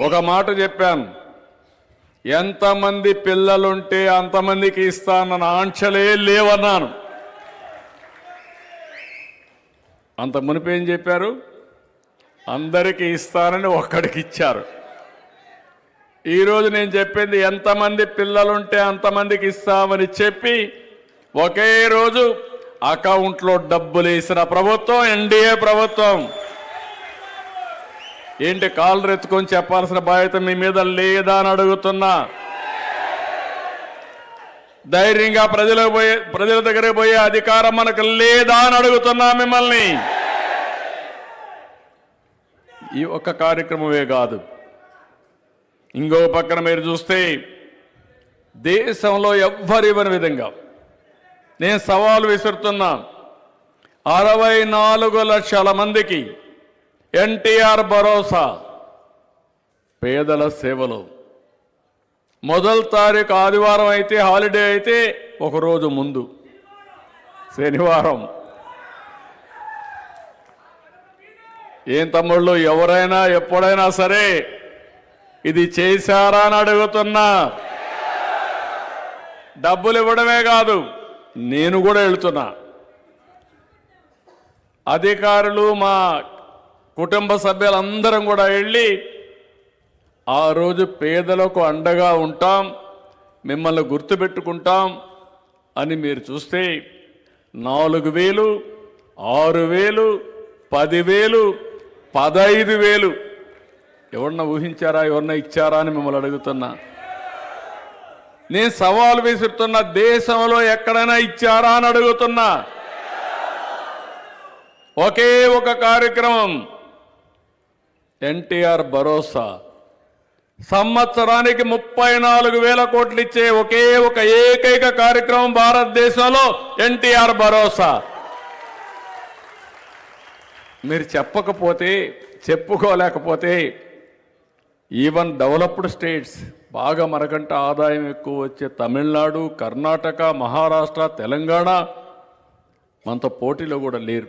ఒక మాట చెప్పాను. ఎంతమంది పిల్లలుంటే అంతమందికి ఇస్తానన్న ఆంక్షలే లేవన్నాను. అంత మునిపేం చెప్పారు? అందరికీ ఇస్తానని ఒక్కడికి ఇచ్చారు. ఈరోజు నేను చెప్పింది ఎంతమంది పిల్లలుంటే అంతమందికి ఇస్తామని చెప్పి ఒకే రోజు అకౌంట్లో డబ్బులు వేసిన ప్రభుత్వం ఎన్డీఏ ప్రభుత్వం. ఏంటి కాళ్ళు రెత్తుకొని చెప్పాల్సిన బాధ్యత మీ మీద లేదా అని అడుగుతున్నా. ధైర్యంగా ప్రజలకు పోయే ప్రజల దగ్గర పోయే అధికారం మనకు లేదా అని అడుగుతున్నా మిమ్మల్ని. ఈ ఒక్క కార్యక్రమమే కాదు. ఇంకో పక్కన మీరు చూస్తే దేశంలో ఎవ్వరివ్వని విధంగా నేను సవాలు విసురుతున్నా. అరవై నాలుగు లక్షల మందికి ఎన్టీఆర్ భరోసా. పేదల సేవలు. మొదటి తారీఖు ఆదివారం అయితే హాలిడే అయితే ఒకరోజు ముందు. శనివారం. ఏం తమ్ముళ్ళు ఎవరైనా ఎప్పుడైనా సరే ఇది చేశారా అని అడుగుతున్నా. డబ్బులు ఇవ్వడమే కాదు నేను కూడా వెళ్తున్నా. అధికారులు మా కుటుంబ సభ్యులందరం కూడా వెళ్ళి ఆ రోజు పేదలకు అండగా ఉంటాం మిమ్మల్ని గుర్తుపెట్టుకుంటాం అని మీరు చూస్తే నాలుగు వేలు ఆరు వేలు పదివేలు పదైదు వేలు. ఎవరన్నా ఊహించారా ఎవరన్నా ఇచ్చారా అని మిమ్మల్ని అడుగుతున్నా. నేను సవాల్ విసురుతున్న దేశంలో ఎక్కడైనా ఇచ్చారా అని అడుగుతున్నా. ఒకే ఒక కార్యక్రమం. ఎన్టీఆర్ భరోసా. సంవత్సరానికి ముప్పై నాలుగు వేల కోట్లు ఇచ్చే ఒకే ఒక ఏకైక కార్యక్రమం భారతదేశంలో ఎన్టీఆర్ భరోసా. మీరు చెప్పకపోతే చెప్పుకోలేకపోతే ఈవెన్ డెవలప్డ్ స్టేట్స్ బాగా మనకంటే ఆదాయం ఎక్కువ వచ్చే తమిళనాడు కర్ణాటక మహారాష్ట్ర తెలంగాణ మనతో పోటీలో కూడా లేరు.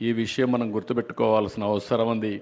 ఈ విషయం మనం గుర్తుపెట్టుకోవాల్సిన అవసరం ఉంది.